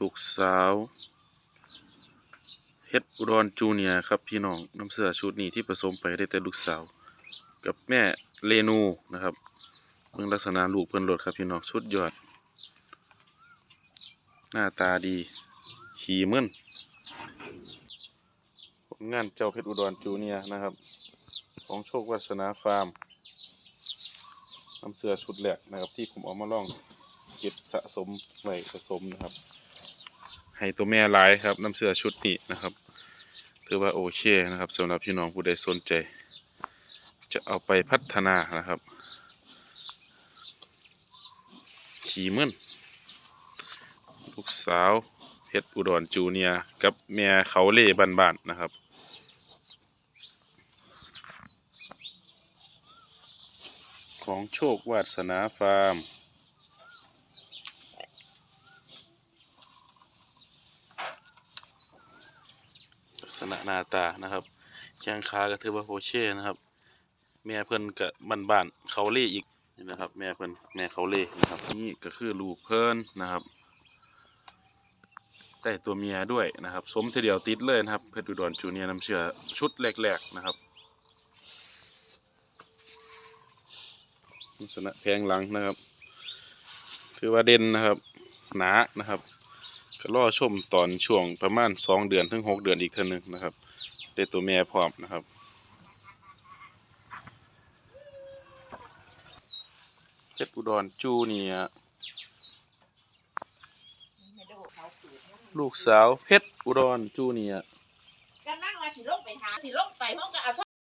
ลูกสาวเฮ็ดอุดรจูเนียครับพี่น้องน้ำเสื้อชุดนี้ที่ผสมไปได้แต่ลูกสาว กับแม่เรนูนะครับเบิ่งลักษณะลูกเพิ่นโลดครับพี่น้องสุดยอด หน้าตาดี ขี่มึนผลงานเจ้าเพชรอุดรจูเนียนะครับ ของโชควัฒนาฟาร์มน้ำเสื้อชุดแรกนะครับที่ผมเอามาล่องเก็บสะสมไว้ผสมนะครับ ให้ตัวแม่หลายครับน้ำเสื้อชุดนี้นะครับ ถือว่าโอเคนะครับสำหรับพี่น้องผู้ใดสนใจ จะเอาไปพัฒนานะครับ ขี่มึนลูกสาวเพชรอุดรจูเนียกับแม่เขาเล่บ้านๆนะครับของโชควาสนาฟาร์ม ษณะหน้าตานะครับแข้งขาก็ถือว่าโอเคนะครับ แม่เพิ่นกับบ้านบ้านๆเขาเล่อีกนี่นะครับ แม่เพิ่นแม่เขาเล่นะครับ นี่ก็คือลูกเพิ่นนะครับได้ตัวเมียด้วยนะครับ สมทีเดียวติดเลยนะครับเพชรอุดรจูเนียน้ำเชื่อชุดแรกๆนะครับลักษณะแพงหลังนะครับ ถือว่าเด่นนะครับ หนานะครับ ก็รอชมตอนช่วงประมาณสองเดือนถึงหกเดือนอีกเท่านึงนะครับได้ตัวแม่พร้อมนะครับเพชรอุดรจูเนียลูกสาวเพชรอุดรจูเนียร์กำลังว่าสิลงไปหาสิลงไปห้องก็เอาโท